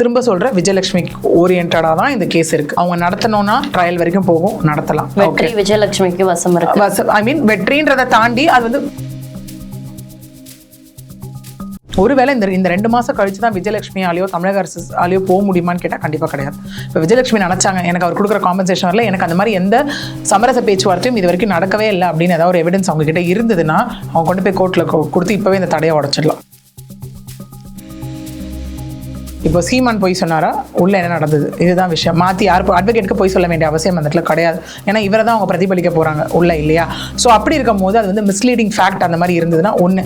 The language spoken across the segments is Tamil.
திரும்ப சொல்ற விஜயலட்சுமிக்கு ஓரியன்டாக தான் இந்த கேஸ் இருக்கு. அவங்க நடத்தணும்னா ட்ரையல் வரைக்கும் போகும் நடத்தலாம். வெற்றி விஜயலட்சுமிக்கு வசம் இருக்கு. ஐ மீன் வெற்றின்றதை தாண்டி அது வந்து ஒருவேளை இந்த இந்த ரெண்டு மாசம் கழிச்சு தான் விஜயலட்சுமியாலேயோ தமிழக அரசு ஆலேயோ போக முடியுமான்னு கேட்டால் கண்டிப்பாக கிடையாது. இப்போ விஜயலட்சுமி நினச்சாங்க எனக்கு அவர் கொடுக்குற காம்பன்சேஷன் வரல எனக்கு அந்த மாதிரி எந்த சமரச பேச்சுவார்த்தையும் இது வரைக்கும் நடக்கவே இல்லை அப்படின்னு ஏதாவது ஒரு எவிடன்ஸ் அவங்க கிட்ட இருந்ததுன்னா அவங்க கொண்டு போய் கோர்ட்டில் கொடுத்து இப்போவே இந்த தடையை உடச்சிடலாம். இப்போ சீமான் போய் சொன்னாரா உள்ள என்ன நடந்தது? இதுதான் விஷயம். மாற்றி யார் அட்வொகேட்டுக்கு போய் சொல்ல வேண்டிய அவசியம் அந்த இடத்துல கிடையாது. ஏன்னா இவரை தான் அவங்க பிரதிபலிக்க போகிறாங்க உள்ள இல்லையா? ஸோ அப்படி இருக்கும் போது அது வந்து மிஸ்லீடிங் ஃபேக்ட் அந்த மாதிரி இருந்ததுன்னா ஒன்று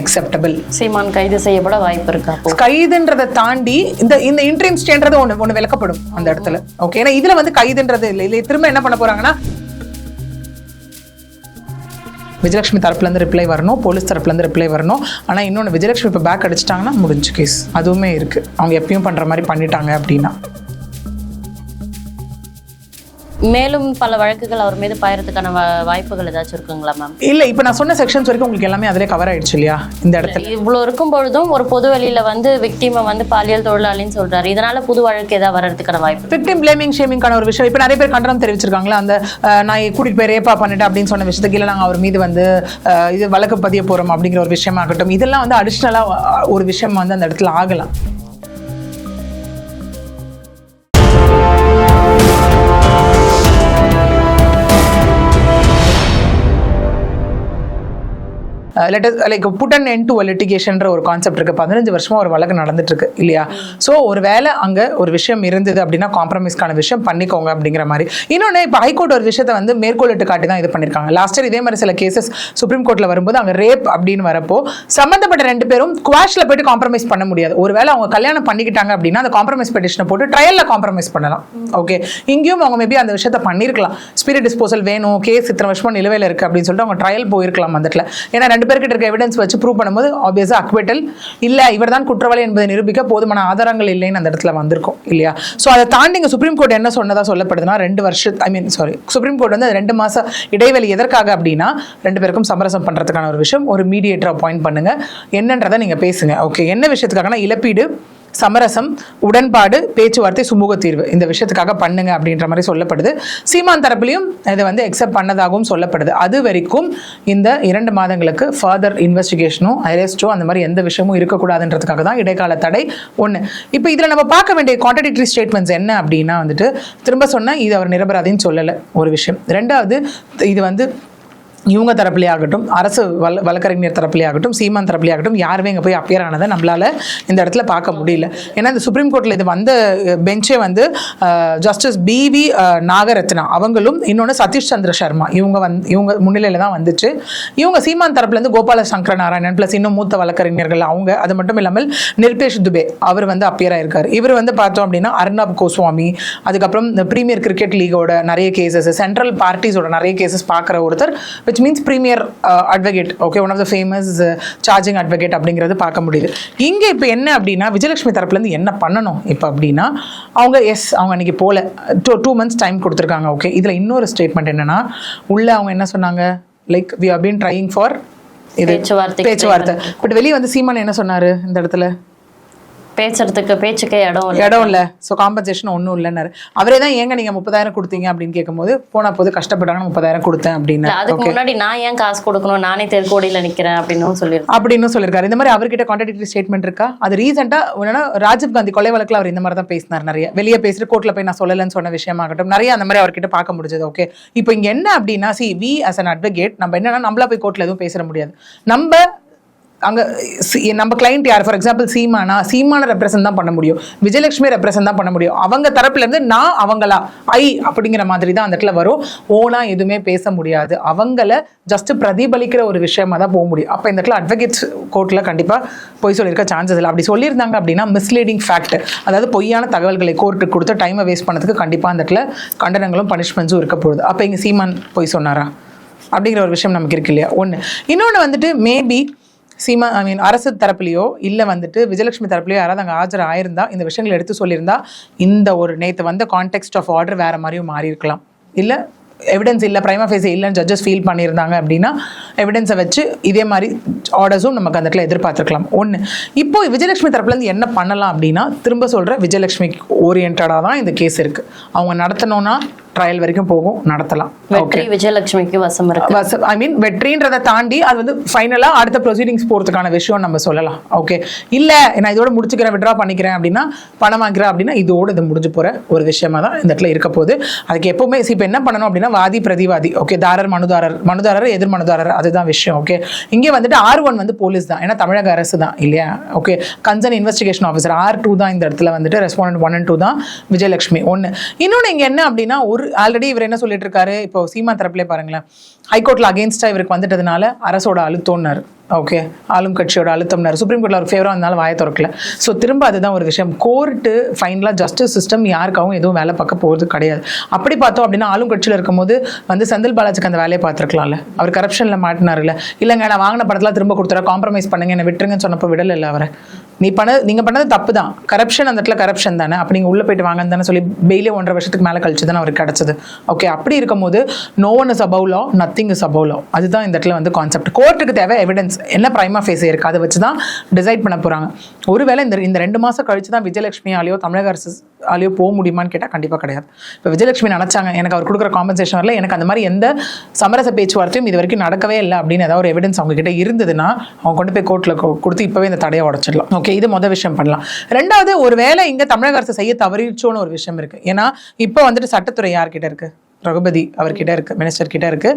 அக்செப்டபிள் சீமான் கைது செய்யப்பட வாய்ப்பு இருக்கா? கைதுன்றதை தாண்டி இந்த இந்த இன்ட்ரீம் ஸ்டேன்றது ஒன்று ஒன்று விளக்கப்படும் அந்த இடத்துல. ஓகே ஏன்னா இதில் வந்து கைதுன்றது இல்லை. இல்லை திரும்ப என்ன பண்ண போகிறாங்கன்னா விஜயலட்சுமி தரப்புலேருந்து ரிப்ளை வரணும் போலீஸ் தரப்புலேருந்து ரிப்ளை வரணும். ஆனால் இன்னொன்று விஜயலட்சுமி இப்போ பேக் அடிச்சிட்டாங்கன்னா முடிஞ்சு கேஸ் அதுவுமே இருக்குது அவங்க எப்பயும் பண்ணுற மாதிரி பண்ணிட்டாங்க அப்படின்னா. மேலும் பல வழக்குகள் அவர் மீது பாயறதுக்கான வாய்ப்புகள் ஏதாச்சும் இருக்குங்களா மேம் இல்லை இப்போ நான் சொன்ன செக்ஷன்ஸ் வரைக்கும் உங்களுக்கு எல்லாமே அதிலே கவர் ஆயிடுச்சு இல்லையா இந்த இடத்துல? இவ்வளவு இருக்கும் பொழுதும் ஒரு பொது வெளியில வந்து விக்டிமை வந்து பாலியல் தொழிலாளின்னு சொல்றாரு. இதனால புது வழக்கு ஏதாவது வர்றதுக்கான வாய்ப்பு விக்டிம் பிளேமிங் ஷேமிங்கான ஒரு விஷயம். இப்போ நிறைய பேர் கண்டனம் தெரிவிச்சிருக்காங்களா அந்த நான் கூட்டிட்டு போய் ரேப்பா பண்ணிட்டேன் அப்படின்னு சொன்ன விஷயத்துக்கு இல்லை நாங்கள் அவர் மீது வந்து இது வழக்கு பதிய போகிறோம் அப்படிங்கிற ஒரு விஷயமாகட்டும். இதெல்லாம் வந்து அடிஷ்னலாக ஒரு விஷயம் வந்து அந்த இடத்துல ஆகலாம். Let like put and end to லிட்டிகேஷன்ற ஒரு கான்செப்ட் இருக்கு. பதினஞ்சு வருஷமா ஒரு வழக்கு நடந்துட்டு இருக்கு இல்லையா? ஸோ ஒரு வேலை அங்க ஒரு விஷயம் இருந்தது அப்படின்னா காம்ப்ரமைஸ்க்கான விஷயம் பண்ணிக்கோங்க அப்படிங்கிற மாதிரி. இன்னொன்று இப்போ ஹைகோர்ட் ஒரு விஷயத்தை வந்து மேற்கோளிட்டு காட்டி தான் இது பண்ணியிருக்காங்க லாஸ்ட் இயர் இதே மாதிரி சில கேசஸ் சுப்ரீம் கோர்ட்ல வரும்போது அங்கே ரேப் அப்படின்னு வரப்போ சம்மந்தப்பட்ட ரெண்டு பேரும் குவாஷ்ல போயிட்டு காம்ப்ரமைஸ் பண்ண முடியாது. ஒருவேளை அவங்க கல்யாணம் பண்ணிக்கிட்டாங்க அப்படின்னா அந்த காம்ப்ரமைஸ் பெட்டிஷனை போட்டு ட்ரையலில் காம்ப்ரமைஸ் பண்ணலாம். ஓகே இங்கேயும் அவங்க மேபி அந்த விஷயத்த பண்ணியிருக்கலாம் ஸ்பிரிட் டிஸ்போசல் வேணும் கேஸ் இத்தனை வருஷமா நிலுவையில் இருக்கு அப்படின்னு சொல்லிட்டு அவங்க ட்ரையல் போயிருக்கலாம் அந்த இடத்துல. ஏன்னா ரெண்டு பேர்கிட்ட இருக்க எவிடன்ஸ் வச்சு ப்ரூவ் பண்ணும்போது ஆப்வியஸாக அக்வெட்டல் இல்லை இவர் தான் குற்றவாளி என்பதை நிரூபிக்க போதுமான ஆதாரங்கள் இல்லைன்னு அந்த இடத்துல வந்திருக்கும் இல்லையா? ஸோ அதை தாண்டி இங்கே சுப்ரீம் கோர்ட் என்ன சொன்னதா சொல்லப்படுதுன்னா ரெண்டு வருஷம் I mean sorry Supreme Court வந்து ரெண்டு மாசம் இடைவெளி எதற்காக அப்படின்னா ரெண்டு பேருக்கும் சமரசம் பண்றதுக்கான ஒரு விஷயம். ஒரு மீடியேட்டர் அப்பாயிண்ட் பண்ணுங்க. என்னன்றதை நீங்க பேசுங்க ஓகே என்ன விஷயத்துக்காகனா இழப்பீடு சமரசம் உடன்பாடு பேச்சுவார்த்தை சுமூக தீர்வு. இந்த விஷயத்துக்காக பண்ணுங்க அப்படின்ற மாதிரி சொல்லப்படுது. சீமான் தரப்புலையும் இதை வந்து எக்ஸெப்ட் பண்ணதாகவும் சொல்லப்படுது. அது வரைக்கும் இந்த இரண்டு மாதங்களுக்கு ஃபர்தர் இன்வெஸ்டிகேஷனும் அரெஸ்ட்டோ அந்த மாதிரி எந்த விஷயமும் இருக்கக்கூடாதுன்றதுக்காக தான் இடைக்கால தடை ஒன்று இப்போ இதில் நம்ம பார்க்க வேண்டிய கான்ட்ரடிக்டரி ஸ்டேட்மெண்ட்ஸ் என்ன அப்படின்னா வந்துட்டு திரும்ப சொன்னால் இது அவர் நிரபராதின்னு சொல்லலை ஒரு விஷயம். ரெண்டாவது இது வந்து இவங்க தரப்புலேயே ஆகட்டும் அரசு வல் வழக்கறிஞர் தரப்புலேயே ஆகட்டும் சீமான் தரப்புலேயே ஆகட்டும் யாருமே இங்கே போய் அப்பியர் ஆனதை நம்மளால் இந்த இடத்துல பார்க்க முடியல. ஏன்னா இந்த சுப்ரீம் கோர்ட்டில் இது வந்த பெஞ்சே வந்து ஜஸ்டிஸ் பிவி நாகரத்னா. அவங்களும் இன்னொன்று சதீஷ் சந்திர சர்மா. இவங்க வந் இவங்க முன்னிலையில் தான் வந்துச்சு. இவங்க சீமான் தரப்புலேருந்து கோபால சங்கர நாராயணன் ப்ளஸ் இன்னும் மூத்த வழக்கறிஞர்கள் அவங்க. அது மட்டும் இல்லாமல் நிர்பேஷ் துபே அவர் வந்து அப்பியர் ஆயிருக்கார். இவர் வந்து பார்த்தோம் அப்படின்னா அர்ணப் கோஸ்வாமி. அதுக்கப்புறம் இந்த பிரீமியர் கிரிக்கெட் லீகோட நிறைய கேசஸ் சென்ட்ரல் பார்ட்டிஸோட நிறைய கேசஸ் பார்க்குற ஒருத்தர் which means premier advocate okay one of the famous charging advocate அப்படிங்கிறது பார்க்க முடியுது. இங்கே இப்போ என்ன அப்படின்னா விஜயலட்சுமி தரப்புலேருந்து என்ன பண்ணணும் இப்போ அப்படின்னா அவங்க எஸ் அவங்க அன்றைக்கி போல டூ டூ மந்த்ஸ் டைம் கொடுத்துருக்காங்க ஓகே இதில் இன்னொரு ஸ்டேட்மெண்ட் என்னன்னா உள்ள அவங்க என்ன சொன்னாங்க? Like we have been trying for இது பேச்சுவார்த்தை. பட் வெளியே வந்து சீமான் என்ன சொன்னாரு இந்த இடத்துல? பேசுறதுக்கு பேச்சுக்கே இடம் இல்லை. இடம் இல்லை. ஸோ காம்பன்சேஷன் ஒன்றும் இல்லைன்னாரு. அவரே தான் ஏங்க நீங்கள் முப்பதாயிரம் கொடுத்தீங்க அப்படின்னு கேட்கும்போது போன போது கஷ்டப்பட்டாங்க முப்பதாயிரம் கொடுத்தேன் அப்படின்னு. அதுக்கு முன்னாடி நான் ஏன் காசு கொடுக்கணும்? நானே தெருக்கோடியில நிக்கிறேன் அப்படின்னு சொல்லியிருக்கேன் அப்படின்னு சொல்லியிருக்காரு. இந்த மாதிரி அவர்கிட்ட கான்ட்ராடிக்டரி ஸ்டேட்மெண்ட் இருக்கா? அது ரீசெண்டாக என்னன்னா ராஜீவ் காந்தி கொலை வழக்கில் அவர் இந்த மாதிரி தான் பேசினார் நிறைய. வெளியே பேசிட்டு கோர்ட்டில் போய் நான் சொல்லலைன்னு சொன்ன விஷயமாகட்டும் நிறைய அந்த மாதிரி அவர்கிட்ட பார்க்க முடிஞ்சது. ஓகே இப்போ இங்கே என்ன அப்படின்னா see we as an advocate நம்ம என்னன்னா நம்மளா போய் கோர்ட்டில் எதுவும் பேசிட முடியாது. நம்ம அங்கே சி- நம்ம கிளைண்ட் யார்? ஃபார் எக்ஸாம்பிள் சீமானா சீமான ரெப்ரசன்ட் தான் பண்ண முடியும். விஜயலட்சுமி ரெப்ரசன்ட் தான் பண்ண முடியும். அவங்க தரப்புலேருந்து நான் அவங்களா ஐ அப்படிங்கிற மாதிரி தான் அந்த இடத்துல வரும். ஓனா எதுவுமே பேச முடியாது. அவங்கள ஜஸ்ட் பிரதிபலிக்கிற ஒரு விஷயமா தான் போக முடியும். அப்போ இந்த இடத்துல அட்வொகேட்ஸ் கோர்ட்டில் கண்டிப்பாக பொய் சொல்லியிருக்க சான்சஸ் இல்லை. அப்படி சொல்லியிருந்தாங்க அப்படின்னா மிஸ்லீடிங் ஃபேக்ட் அதாவது பொய்யான தகவல்களை கோர்ட்டுக்கு கொடுத்து டைமை வேஸ்ட் பண்ணதுக்கு கண்டிப்பாக அந்த இடத்துல கண்டனங்களும் பனிஷ்மெண்ட்ஸும் இருக்க போகுது. அப்போ இங்கே சீமான் பொய் சொன்னாரா? அப்படிங்கிற ஒரு விஷயம் நமக்கு இருக்கு இல்லையா? ஒன்று இன்னொன்று வந்துட்டு மேபி சீமா ஐ மீன் அரசு தரப்புலையோ இல்லை வந்துட்டு விஜயலட்சுமி தரப்புலையோ யாராவது அங்கே ஆஜர் ஆயிருந்தா இந்த விஷயங்களை எடுத்து சொல்லியிருந்தா இந்த ஒரு நேற்று வந்த கான்டெக்ட் ஆஃப் ஆர்டர் வேற மாதிரியும் மாறி இருக்கலாம் இல்லை எவிடன்ஸ் இல்லை பிரைமா ஃபேஸ் இல்லைன்னு ஜட்ஜஸ் ஃபீல் பண்ணியிருந்தாங்க அப்படின்னா எவிடன்ஸை வச்சு இதே மாதிரி ஆர்டர்ஸும் நமக்கு அந்த இடத்துல எதிர்பார்த்துருக்கலாம். ஒன்று இப்போ விஜயலட்சுமி தரப்புலேருந்து என்ன பண்ணலாம் அப்படின்னா திரும்ப சொல்கிற விஜயலட்சுமி ஓரியன்டாக தான் இந்த கேஸ் இருக்குது அவங்க நடத்தணும்னா ட்ரையல் வரைக்கும் போகும் நடத்தலாம். வெற்றி விஜயலட்சுமிக்கு வசம் இருக்கு. ஐ மீன் வெற்றின்றதை தாண்டி அது வந்து ஃபைனலாக அடுத்த ப்ரொசீடிங்ஸ் போகிறதுக்கான விஷயம் நம்ம சொல்லலாம். ஓகே இல்லை நான் இதோட முடிச்சுக்கிறேன் விட்ரா பண்ணிக்கிறேன் அப்படின்னா பணம் வாங்கிக்கிறேன் அப்படின்னா இதோட இது முடிஞ்சு போகிற ஒரு விஷயமா தான் இந்த இடத்துல இருக்க போகுது. அதுக்கு எப்பவுமே இப்போ என்ன பண்ணணும் அப்படின்னா வாதி பிரதிவாதி ஓகே தாரர் மனுதாரர் மனுதாரர் எதிர் மனுதாரர் அதுதான் விஷயம் ஓகே இங்கே வந்துட்டு ஆர் ஒன் வந்து போலீஸ் தான் ஏன்னா தமிழக அரசு தான் இல்லையா? Okay concern investigation officer R two தான் இந்த இடத்துல வந்துட்டு ரெஸ்பாண்டன்ட் ஒன் அண்ட் டூ தான் விஜயலட்சுமி ஒன்று இன்னொன்று இங்கே என்ன அப்படின்னா ஒரு ஆல்ரெடி இவர் என்ன சொல்லிட்டு இருக்காரு? இப்போ சீமா தரப்புலேயே பாருங்களேன். ஹைகோர்ட்டில் அகேன்ஸ்டாக இவருக்கு வந்துட்டதுனால அரசோட அழுத்தம்னாரு. ஓகே ஆளும் கட்சியோட அழுத்தம்னாரு. சுப்ரீம் கோர்ட்டில் ஒரு ஃபேவராக இருந்தாலும் வாயை திறக்கல. ஸோ திரும்ப அதுதான் ஒரு விஷயம். கோர்ட்டு ஃபைனலாக ஜஸ்டிஸ் சிஸ்டம் யாருக்காகவும் எதுவும் வேலை பார்க்க போகிறது கிடையாது. அப்படி பார்த்தோம் அப்படின்னா ஆளும் கட்சியில் இருக்கும்போது வந்து செந்தில் பாலாஜிக்கு அந்த வேலையை பார்த்துருக்கலாம்ல. அவர் கரப்ஷனில் மாட்டினார்ல இல்லைங்க நான் வாங்கின படத்தில் திரும்ப கொடுத்துறா காம்ப்ரமைஸ் பண்ணுங்க. என்னை விட்டுருங்கன்னு சொன்னப்போ விடலை இல்லை அவரை. நீ பண்ண நீங்கள் பண்ணது தப்பு தான் கரப்ஷன் அந்த இடத்துல கரப்ஷன் தானே. அப்போ நீங்கள் உள்ளே போயிட்டு வாங்கன்னு தானே சொல்லி பெயிலே ஒன்றரை வருஷத்துக்கு மேலே கழிச்சு தானே அவருக்கு கிடச்சது. ஓகே அப்படி இருக்கும்போது no one is above law nothing is above அதுதான் இந்த இடத்துல வந்து கான்செப்ட் கோர்ட்டுக்கு தேவை எவிடன்ஸ் என்ன பிரைமா ஃபேஸ் இருக்குது அதை வச்சு தான் டிசைட் பண்ண போகிறாங்க ஒருவேளை இந்த இந்த ரெண்டு மாதம் கழிச்சு தான் விஜயலட்சுமியாலேயோ தமிழக அரசு ஆலையோ போக முடியுமான்னு கேட்டால் கண்டிப்பாக கிடையாது. இப்போ விஜயலட்சுமி நினச்சாங்க எனக்கு அவர் கொடுக்குற காம்பன்சேஷன் வரல எனக்கு அந்த மாதிரி எந்த சமரச பேச்சுவார்த்தையும் இது வரைக்கும் நடக்கவே இல்லை அப்படின்னு ஏதாவது ஒரு எவிடன்ஸ் அவங்ககிட்ட இருந்ததுன்னா அவங்க கொண்டு போய் கோர்ட்டில் கொடுத்து இப்போவே இந்த தடையை உடச்சிடலாம். ஓகே இது மொதல் விஷயம் பண்ணலாம். ரெண்டாவது ஒரு வேளை இங்கே தமிழக அரசு செய்ய தவறிச்சோன்னு ஒரு விஷயம் இருக்குது ஏன்னா இப்போ வந்துட்டு சட்டத்துறை யார்கிட்ட இருக்குது ரகுபதி அவர்கிட்ட இருக்கு மினிஸ்டர் கிட்ட இருக்கு.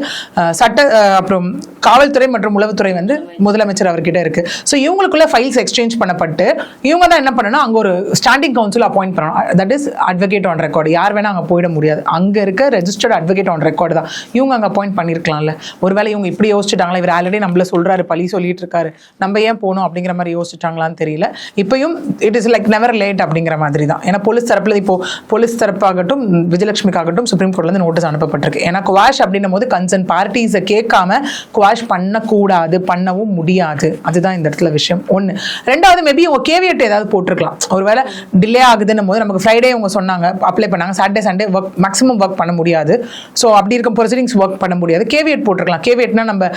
சட்ட அப்புறம் காவல்துறை மற்றும் உளவுத்துறை வந்து முதலமைச்சர் அவர்கிட்ட இருக்கு. ஸோ இவங்களுக்குள்ள ஃபைல்ஸ் எக்ஸ்சேஞ்ச் பண்ணப்பட்டு இவங்க தான் என்ன பண்ணணும் அங்கே ஒரு ஸ்டாண்டிங் கவுன்சில் அப்பாயிண்ட் பண்ணணும். That is advocate on record யார் வேணா அங்கே போயிட முடியாது. அங்கே இருக்க ரெஜிஸ்டர்ட் அட்வொகேட் ஆன் ரெக்கார்டு தான். இவங்க அங்கே அப்பாயிண்ட் பண்ணியிருக்கலாம்ல ஒருவேளை இவங்க இப்படி யோசிச்சுட்டாங்களா? இவர் ஆல்ரெடி நம்மள சொல்றாரு பழி சொல்லிட்டு இருக்காரு. நம்ம ஏன் போகணும் அப்படிங்கிற மாதிரி யோசிச்சுட்டாங்களான்னு தெரியல. இப்பயும் it is like never late அப்படிங்கிற மாதிரி தான். ஏன்னா போலீஸ் தரப்புல இப்போ போலீஸ் தரப்பாகட்டும் விஜயலட்சுமிக்காகட்டும் சுப்ரீம் கோர்ட்ல இருந்து நோட்டீஸ் அனுப்பப்பட்டிருக்கு. ஏன்னா குவாஷ் அப்படின்னும் போது கன்சர்ன் பார்ட்டிஸை கேட்காம குவாஷ் பண்ணக்கூடாது பண்ணவும் முடியாது. அதுதான் இந்த இடத்துல விஷயம். ஒன்று ரெண்டாவது மேபி உங்கள் கேவியட் ஏதாவது போட்டிருக்கலாம். ஒருவேளை டிலே ஆகுதுன்னும் போது நமக்கு ஃப்ரைடே அவங்க சொன்னாங்க அப்ளை பண்ணாங்க Saturday Sunday work maximum work பண்ண முடியாது. ஸோ அப்படி இருக்கும் ப்ரொசீடிங்ஸ் ஒர்க் பண்ண முடியாது. கேவியட் போட்டிருக்கலாம். கேவியட்னா நம்ம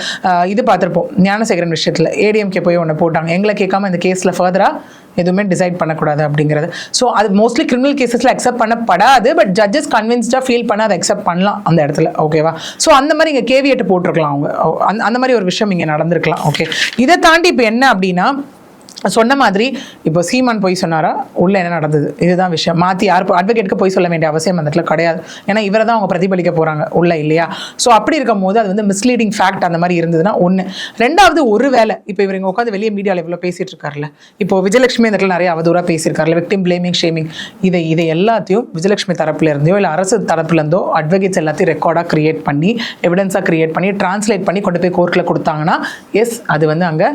இது பார்த்துருப்போம். ஞானசேகரன் விஷயத்தில். ஏடிஎம்கே போய் ஒன்று போட்டாங்க. எங்களை கேட்காம இந்த கேஸில் ஃபர்தராக எதுவுமே டிசைட் பண்ணக்கூடாது அப்படிங்கிறது. ஸோ அது மோஸ்ட்லி கிரிமினல் கேசஸில் அக்செப்ட் பண்ணப்படாது பட் ஜட்ஜஸ் கன்வின்ஸ்டாக ஃபீல் பண்ண அதை அக்செப்ட் பண்ணலாம் அந்த இடத்துல ஓகேவா ஸோ அந்த மாதிரி இங்கே கேவியட்டு போட்டிருக்கலாம் அவங்க. அந்த அந்த மாதிரி ஒரு விஷயம் இங்கே நடந்திருக்கலாம் ஓகே இதை தாண்டி இப்போ என்ன அப்படின்னா சொன்ன மாதிரி இப்போ சீமான் போய் சொன்னாரா? உள்ள என்ன நடந்தது? இதுதான் விஷயம். மாற்றி யார் அட்வொகேட்டுக்கு போய் சொல்ல வேண்டிய அவசியம் அந்த இடத்துல கிடையாது. ஏன்னா இவரை தான் அவங்க பிரதிபலிக்க போகிறாங்க உள்ள இல்லையா? ஸோ அப்படி இருக்கும் போது அது வந்து மிஸ்லீடிங் ஃபேக்ட் அந்த மாதிரி இருந்ததுன்னா ஒன்று ரெண்டாவது ஒரு வேலை இப்போ இவர் இங்கே உட்காந்து வெளியே மீடியாவில் இவ்வளோ பேசிட்டு இருக்காருல்ல. இப்போ விஜயலட்சுமி இந்த இடத்துல நிறைய அவதூறாக பேசியிருக்காருல்ல. விக்டிம் பிளேமிங் ஷேமிங் இதை இதை எல்லாத்தையும் விஜயலட்சுமி தரப்புலேருந்தோ இல்லை அரசு தரப்புலேருந்தோ அட்வொகேட்ஸ் எல்லாத்தையும் ரெக்கார்டாக கிரியேட் பண்ணி எவிடன்ஸாக கிரியேட் பண்ணி டிரான்ஸ்லேட் பண்ணி கொண்டு போய் கோர்ட்டில் கொடுத்தாங்கன்னா எஸ் அது வந்து அங்கே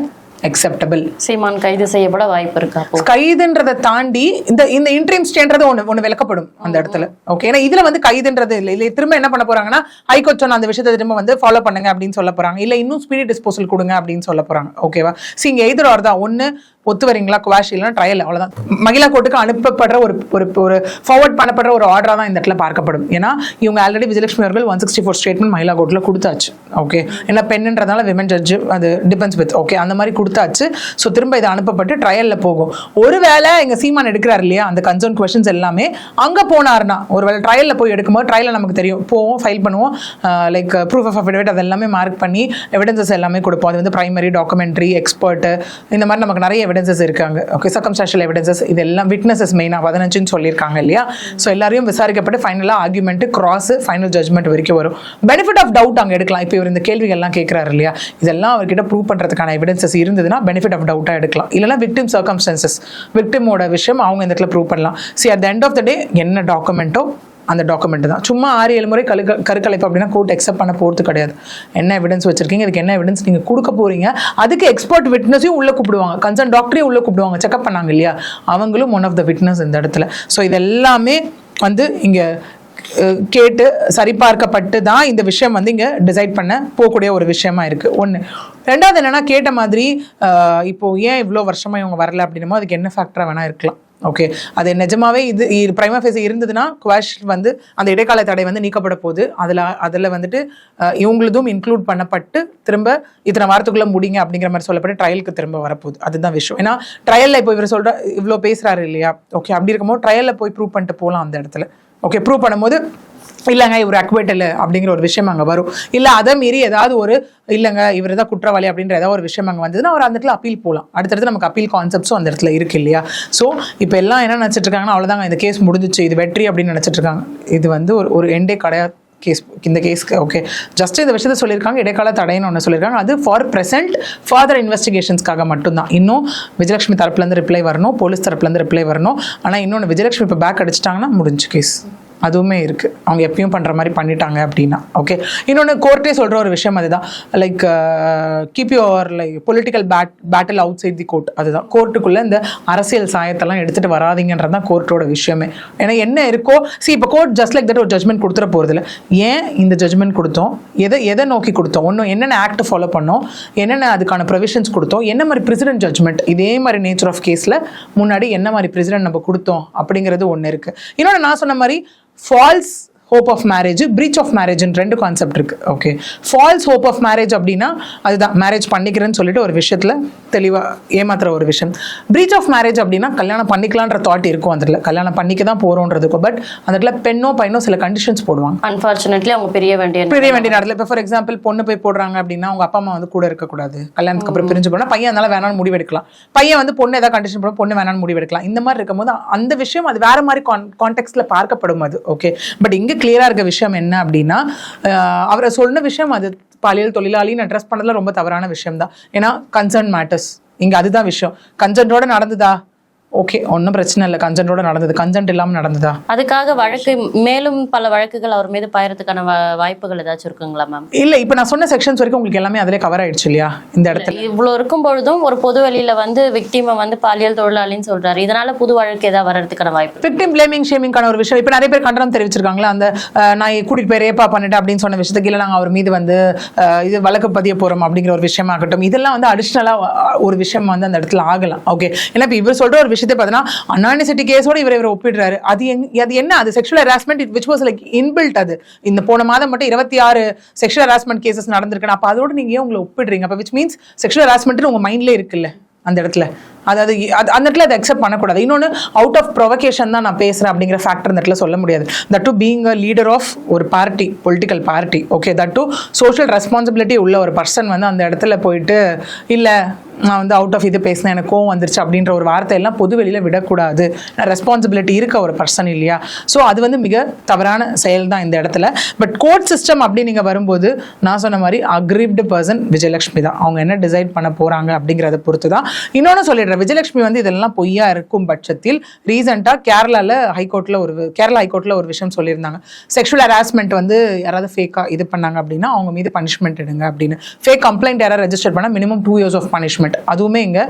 அக்செப்டபிள் சீமான் கைது செய்யப்பட வாய்ப்பு இருக்கா கைதுன்றதை தாண்டி இந்த இந்த இன்ட்ரீம் ஸ்டேன்றது ஒன்று ஒன்று விளக்கப்படும் அந்த இடத்துல. ஓகே ஏன்னா இதுல வந்து கைதுன்றது இல்லை. இல்லை திரும்ப என்ன பண்ண போறாங்கன்னா ஹைகோர்ட் சொன்ன அந்த விஷயத்தை திரும்ப வந்து ஃபாலோ பண்ணுங்க அப்படின்னு சொல்ல போறாங்க. இல்லை இன்னும் ஸ்பீடி டிஸ்போசல் கொடுங்க அப்படின்னு சொல்ல போறாங்க. ஓகேவா சி இங்க எதிர் தான் ஒன்று ஒத்து வரீங்களா குவாஷ் இல்லைன்னா ட்ரையல் அவ்வளவுதான். மகிழா கோர்ட்டுக்கு அனுப்பப்படுற ஒரு ஒரு ஒரு ஃபார்வர்ட் பண்ணப்படுற ஒரு ஆர்டரா தான் இந்த இடத்துல பார்க்கப்படும். ஏன்னா இவங்க ஆல்ரெடி விஜயலட்சுமி அவர்கள் one sixty four statement Mahila கோர்ட்டில் கொடுத்தாச்சு. ஓகே ஏன்னா பெண்ணுன்றதால விமன் ஜட்ஜ் அது டிபெண்ட்ஸ் வித் ஓகே அந்த மாதிரி கொடுத்தாச்சு. ஸோ திரும்ப இதை அனுப்பப்பட்டு ட்ரையலில் போகும். ஒருவேளை எங்கள் சீமான் எடுக்கிறார் இல்லையா அந்த கன்சர்ன் கொஷின்ஸ் எல்லாமே அங்கே போனார்னா ஒருவேளை ட்ரையலில் போய் எடுக்கும்போது ட்ரையலில் நமக்கு தெரியும். போவோம் ஃபைல் பண்ணுவோம். லைக் ப்ரூஃப் ஆஃப் அஃபிடேவிட் அது எல்லாமே மார்க் பண்ணி எவிடன்சஸ் எல்லாமே கொடுப்போம். அது வந்து ப்ரைமரி டாக்குமெண்ட்ரி எக்ஸ்பர்ட்டு இந்த மாதிரி நமக்கு நிறைய எவிடன்சஸ் இருக்காங்க ஓகே சர்க்கம்ஸ்டாஷியல் எவிடன்சஸ் இது எல்லாம் விட்னஸஸ் மெயினாக பதினஞ்சுன்னு சொல்லியிருக்காங்க இல்லையா? ஸோ எல்லாரையும் விசாரிக்கப்பட்டு ஃபைனலாக ஆர்குமெண்ட்டு கிராஸ் ஃபைனல் ஜட்மெண்ட் வரைக்கும் வரும். பெனிஃபிட் ஆஃப் டவுட் அங்கே எடுக்கலாம். இப்போ இவர் இந்த கேள்விகள்லாம் கேட்குறாரு இல்லையா? இதெல்லாம் அவர்கிட்ட ப்ரூவ் பண்ணுறதுக்கான எவிடன்சஸ் இருந்ததுன்னா பெனிஃபிட் ஆஃப் டவுட்டாக எடுக்கலாம். இல்லைனா விக்டிம் சர்க்கம்ஸ்டன்சஸ் விக்டிமோட விஷயம் அவங்க இந்த இடத்துல ப்ரூவ் பண்ணலாம். See at the end of the day என்ன டாக்குமெண்ட்டோ அந்த டாக்குமெண்ட் தான். சும்மா ஆறு ஏழு முறை கரு கருக்கலைப்பு அப்படின்னா கோர்ட் எக்ஸப்ட் பண்ண போகிறது கிடையாது. என்ன எவிடன்ஸ் வச்சிருக்கீங்க? இதுக்கு என்ன எவிடன்ஸ் நீங்கள் கொடுக்க போறீங்க? அதுக்கு எக்ஸ்பர்ட் விட்னஸையும் உள்ளே கூப்பிடுவாங்க. கன்சர்ன் டாக்டரையும் உள்ளே கூப்பிடுவாங்க. செக்அப் பண்ணாங்க இல்லையா? அவங்களும் ஒன் ஆஃப் த விட்னஸ் இந்த இடத்துல. ஸோ இது எல்லாமே வந்து இங்கே கேட்டு சரிபார்க்கப்பட்டு தான் இந்த விஷயம் வந்து இங்கே டிசைட் பண்ண போகக்கூடிய ஒரு விஷயமா இருக்குது ஒன்று ரெண்டாவது என்னென்னா கேட்ட மாதிரி இப்போது ஏன் இவ்வளோ வருஷமாக இவங்க வரல அப்படின்னமோ அதுக்கு என்ன ஃபேக்டராக வேணால் இருக்கலாம். ஓகே அது நிஜமாவே இது பிரைமா ஃபேஸ் இருந்ததுன்னா குவாஷ் வந்து அந்த இடைக்கால தடை வந்து நீக்கப்பட போகுது. அதில் அதில் வந்துட்டு இவங்களதும் இவங்களுதும் இன்க்ளூட் பண்ணப்பட்டு திரும்ப இத்தனை வாரத்துக்குள்ளே முடிங்க அப்படிங்கிற மாதிரி சொல்லப்பட்டு ட்ரையலுக்கு திரும்ப வரப்போகுது. அதுதான் விஷயம். ஏன்னா ட்ரையலில் இப்போ இவர் சொல்கிற இவ்வளோ பேசுகிறாரு இல்லையா? ஓகே அப்படி இருக்கும்போது ட்ரையலில் போய் ப்ரூவ் பண்ணிட்டு போகலாம் அந்த இடத்துல. ஓகே ப்ரூவ் பண்ணும்போது இல்லைங்க இவர் அக்வேட்டல் அப்படிங்கிற ஒரு விஷயம் அங்கே வரும். இல்லை அதை மீறி ஏதாவது ஒரு இல்லைங்க இவர் தான் குற்றவாளி அப்படின்ற ஏதாவது ஒரு விஷயம் அங்கே வந்ததுன்னா அவர் அந்த இடத்துல அப்பீல் போகலாம் அடுத்தடுத்து நமக்கு அப்பீல் கான்செப்ட்ஸும் அந்த இடத்துல இருக்கு இல்லையா? ஸோ இப்போ எல்லாம் என்ன நினச்சிட்டு இருக்காங்கன்னா அவ்வளோதாங்க இந்த கேஸ் முடிஞ்சிச்சு இது வெற்றி அப்படின்னு நினச்சிட்டு இருக்காங்க. இது வந்து ஒரு ஒரு எண்டே கிடையாது. கேஸ் இந்த கேஸ்க்கு ஓகே ஜஸ்ட் இந்த விஷயத்த சொல்லியிருக்காங்க இடைக்கால தடைன்னு ஒன்று சொல்லியிருக்காங்க. அது ஃபார் ப்ரெசென்ட் ஃபாதர் இன்வெஸ்டிகேஷன்ஸ்க்காக மட்டும்தான். இன்னும் விஜயலட்சுமி தரப்புலேருந்து ரிப்ளை வரணும் போலீஸ் தரப்புலேருந்து ரிப்ளை வரணும். ஆனால் இன்னொன்று விஜயலட்சுமி இப்போ பேக் அடிச்சிட்டாங்கன்னா முடிஞ்சு கேஸ் அதுவுமே இருக்குது அவங்க எப்பயும் பண்ணுற மாதிரி பண்ணிட்டாங்க அப்படின்னா ஓகே இன்னொன்று கோர்ட்டே சொல்கிற ஒரு விஷயம் அதுதான். Like keep your like political bat battle outside the court அதுதான். கோர்ட்டுக்குள்ளே இந்த அரசியல் சாயத்தெல்லாம் எடுத்துகிட்டு வராதிங்கன்றது தான் கோர்ட்டோட விஷயமே. ஏன்னா என்ன இருக்கோ சி இப்போ கோர்ட் ஜஸ்ட் லைக் தட் ஒரு ஜட்மெண்ட் கொடுத்துட போகிறதில்ல ஏன் இந்த ஜட்மெண்ட் கொடுத்தோம்? எதை எதை நோக்கி கொடுத்தோம்? ஒன்றும் என்னென்ன ஆக்ட் ஃபாலோ பண்ணோம்? என்னென்ன அதுக்கான ப்ரொவிஷன்ஸ் கொடுத்தோம்? என்ன மாதிரி பிரசிடென்ட் ஜட்மெண்ட் இதே மாதிரி நேச்சர் ஆஃப் கேஸில் முன்னாடி என்ன மாதிரி பிரசிடென்ட் நம்ம கொடுத்தோம்? அப்படிங்கிறது ஒன்று இருக்குது இன்னொன்று நான் சொன்ன மாதிரி false hope of marriage breach of மேரேஜ்னு ரெண்டு கான்செப்ட் இருக்கு. Okay false hope of marriage அப்படின்னா அதுதான். மேரேஜ் பண்ணிக்கிறேன்னு சொல்லிட்டு ஒரு விஷயத்தில் தெளிவாக ஏமாத்துற ஒரு விஷயம். பிரீச் ஆஃப் மேரேஜ் அப்படின்னா கல்யாணம் பண்ணிக்கலான்ற தாட் இருக்கும் அதில் கல்யாணம் பண்ணிக்க தான் போகிறோன்றதுக்கும் பட் அந்த இடத்துல பெண்ணோ பையனோ சில கண்டிஷன்ஸ் போடுவாங்க. அன்பார்ச்சுனேட்லி அவங்க பிரிய வேண்டிய பிரிய வேண்டிய நேரத்தில். இப்போ ஃபார் எக்ஸாம்பிள் பொண்ணு போய் போடுறாங்க அப்படின்னா அவங்க அப்பா அம்மா வந்து கூட இருக்கக்கூடாது. கல்யாணத்துக்கு அப்புறம் பிரிஞ்சு போனால் பையன் அதனால வேணாம்னு முடிவு எடுக்கலாம் பையன் வந்து பொண்ணு ஏதாவது கண்டிஷன் போட பொண்ணு வேணாம்னு முடிவு எடுக்கலாம் இந்த மாதிரி இருக்கும்போது அந்த விஷயம் அது வேற மாதிரி கான்டெக்ட்ல பார்க்கப்படும் அது. ஓகே பட் இங்க கிளியராக இருக்க விஷயம் என்ன அப்படின்னா அவரை சொன்ன விஷயம் அது பாலியல் தொழிலாளின்னு அட்ரஸ் பண்ணதில் ரொம்ப தவறான விஷயம் தான் ஏன்னா கன்சர்ன் மேட்டர்ஸ் இங்கே அதுதான் விஷயம். கன்சர்னோட நடந்ததா? ஓகே ஒன்றும் பிரச்சனை இல்லை. கன்சென்ட்டோட நடந்தது. கன்சென்ட் இல்லாமல் நடந்ததா? அதுக்காக வழக்கு மேலும் பல வழக்குகள் அவர் மீது பாயறதுக்கான வாய்ப்புகள் ஏதாச்சும் இருக்குங்களா மேம் இல்லை இப்போ நான் சொன்ன செக்ஷன்ஸ் வரைக்கும் உங்களுக்கு எல்லாமே அதிலே கவர் ஆயிடுச்சு இல்லையா? இந்த இடத்துல. இவ்வளவு இருக்கும் பொழுதும் ஒரு பொது வெளியில வந்து விக்டிமை வந்து பாலியல் தொழிலாளின்னு சொல்றாரு. இதனால புது வழக்கு ஏதாவது வர்றதுக்கான வாய்ப்பு விக்டிம் பிளேமிங் ஷேமிங்கான ஒரு விஷயம். இப்போ நிறைய பேர் கண்டனம் தெரிவிச்சிருக்காங்களா அந்த நான் கூட்டிட்டு போய் ரேப்பா பண்ணிட்டேன் அப்படின்னு சொன்ன விஷயத்துக்கு இல்லை நாங்கள் அவர் மீது வந்து இது வழக்கு பதிய போறோம் அப்படிங்கிற ஒரு விஷயமாகட்டும் இதெல்லாம் வந்து அடிஷ்னலாக ஒரு விஷயம் வந்து அந்த இடத்துல ஆகலாம். ஓகே ஏன்னா இப்போ இவர் சொல்ற ஒரு விஷயத்தை பார்த்தீங்கன்னா அன்னானிசிட்டி கேஸோட இவர் இவர் ஒப்பிடுறாரு. அது எங் அது என்ன? அது sexual harassment which was like inbuilt அது. இந்த போன மாதம் மட்டும் இருபத்தி ஆறு செக்ஷுவல் ஹராஸ்மெண்ட் கேசஸ் நடந்திருக்கு. அப்போ அதோட நீங்க ஏன் உங்களை ஒப்பிடுறீங்க? அப்போ விச் மீன்ஸ் செக்ஷுவல் ஹராஸ்மெண்ட்னு உங்க மைண்ட்லேயே இருக்குல்ல அந்த இடத்துல. அதாவது அது அந்த இடத்துல அதை அக்செப்ட் பண்ணக்கூடாது. இன்னொன்று அவுட் ஆஃப் ப்ரொவகேஷன் தான் நான் பேசுகிறேன் அப்படிங்கிற ஃபேக்டர் அந்த இடத்துல சொல்ல முடியாது. That too being a leader of ஒரு party political party okay that too social responsibility உள்ள ஒரு பர்சன் வந்து அந்த இடத்துல போயிட்டு இல்லை நான் வந்து அவுட் ஆஃப் இது பேசினேன் எனக்கு கோவம் வந்துருச்சு அப்படின்ற ஒரு வார்த்தையெல்லாம் பொது வெளியில் விடக்கூடாது. ரெஸ்பான்சிபிலிட்டி இருக்க ஒரு பர்சன் இல்லையா? ஸோ அது வந்து மிக தவறான செயல் தான் இந்த இடத்துல. பட் கோர்ட் சிஸ்டம் அப்படி நீங்கள் வரும்போது நான் சொன்ன மாதிரி அக்ரிப்டு பர்சன் விஜயலட்சுமி தான். அவங்க என்ன டிசைட் பண்ண போகிறாங்க அப்படிங்கிறத பொறுத்து தான் இன்னொன்று சொல்லிடுறேன். விஜயலட்சுமி வந்து இதெல்லாம் பொய்யா இருக்கும் பட்சத்தில் ரீசெண்டாக கேரளாவில் ஹைகோர்ட்டில் ஒரு கேரளா ஹைகோர்ட்டில் ஒரு விஷயம் சொல்லியிருந்தாங்க. செக்ஷுவல் ஹராஸ்மெண்ட் வந்து யாராவது ஃபேக்காக இது பண்ணாங்க அப்படின்னா அவங்க மீது பனிஷ்மெண்ட் எடுங்க அப்படின்னு. ஃபேக் கம்ப்ளைண்ட் யாராவது ரெஜிஸ்டர் பண்ணால் minimum two years of punishment அதுவுமே இங்கே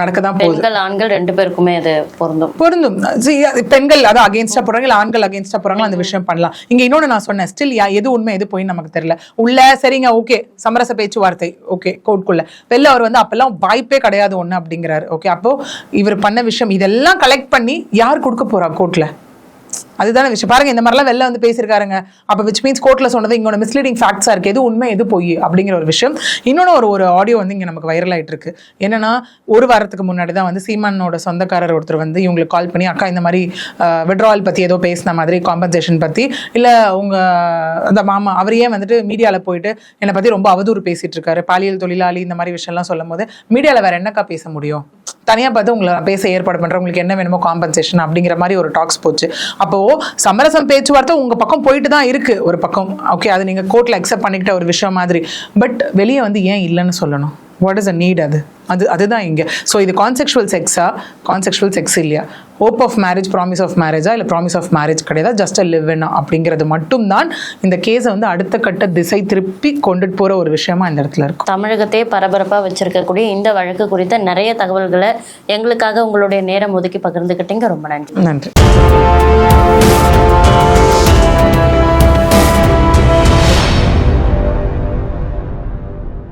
நடக்க தான் போகுது ஆண்கள் ரெண்டு பேருக்குமே அது பொருந்தும். பொருந்தும். பெண்கள் அது அகேன்ஸ்டா போறாங்க இல்ல ஆண்கள் அகேன்ஸ்டா போறாங்களோ அந்த விஷயம் பண்ணலாம். இங்க இன்னொன்னு நான் சொன்னேன் ஸ்டில் எது உண்மை எது போய் நமக்கு தெரியல. உள்ள சரிங்க ஓகே சமரச பேச்சுவார்த்தை ஓகே கோர்ட்குள்ள வெளில அவர் வந்து அப்பெல்லாம் வாய்ப்பே கிடையாது ஒண்ணு அப்படிங்கிறாரு ஓகே ஓகே அப்போ இவர் பண்ண விஷயம் இதெல்லாம் கலெக்ட் பண்ணி யார் கொடுக்க போறா கோர்ட்ல அதுதான விஷயம். பாருங்க இந்த மாதிரிலாம் வெளில வந்து பேசியிருக்காருங்க. அப்போ விச் மீன்ஸ் கோர்ட்டில் சொன்னது இங்கோட மிஸ்லீடிங் ஃபேக்ட்ஸாக இருக்குது எது உண்மை எது பொய் அப்படிங்கிற ஒரு விஷயம். இன்னொன்று ஒரு ஒரு ஆடியோ வந்து இங்கே நமக்கு வைரல் ஆகிட்டு இருக்கு. என்னன்னா ஒரு வாரத்துக்கு முன்னாடி தான் வந்து சீமானோட சொந்தக்காரர் ஒருத்தர் வந்து இவங்களுக்கு கால் பண்ணி அக்கா இந்த மாதிரி விட்ராவல் பற்றி ஏதோ பேசின மாதிரி காம்பன்சேஷன் பற்றி இல்லை உங்கள் அந்த மாமா அவரையே வந்துட்டு மீடியாவில் போயிட்டு என்னை பற்றி ரொம்ப அவதூறு பேசிகிட்டு இருக்காரு. பாலியல் தொழிலாளி இந்த மாதிரி விஷயம்லாம் சொல்லும் போது மீடியாவில் வேறு என்னக்கா பேச முடியும்? தனியாக பார்த்து உங்களை பேச ஏற்பாடு பண்ணுறேன் உங்களுக்கு என்ன வேணுமோ காம்பன்சேஷன் அப்படிங்கிற மாதிரி ஒரு டாக்ஸ் போச்சு. அப்போ சமரசம் பேச்சுவார்த்தை உங்கள் பக்கம் போயிட்டு தான் இருக்கு. ஒரு பக்கம். ஓகே அது நீங்கள் கோர்ட்டில் அக்செப்ட் பண்ணிக்கிட்ட ஒரு விஷயம் மாதிரி. பட் வெளியே வந்து ஏன் இல்லைன்னு சொல்லணும்? வாட் இஸ் அ நீட் அது? அது அதுதான் இங்கே. ஸோ இது கான்செக்சுவல் செக்ஸா கான்செக்சுவல் செக்ஸ் இல்லையா? Hope of marriage promise of மேரேஜா இல்லை ப்ராமிஸ் ஆஃப் மேரேஜ் கிடையாது? ஜஸ்ட் அ லிவ் அப்படிங்கிறது மட்டும்தான் இந்த கேஸை வந்து அடுத்த கட்ட திசை திருப்பி கொண்டுட்டு போகிற ஒரு விஷயமா இந்த இடத்துல இருக்கும். தமிழகத்தையே பரபரப்பா வச்சிருக்கக்கூடிய இந்த வழக்கு குறித்த நிறைய தகவல்களை எங்களுக்காக உங்களுடைய நேரம் ஒதுக்கி பகிர்ந்துக்கிட்டீங்க ரொம்ப நன்றி. நன்றி.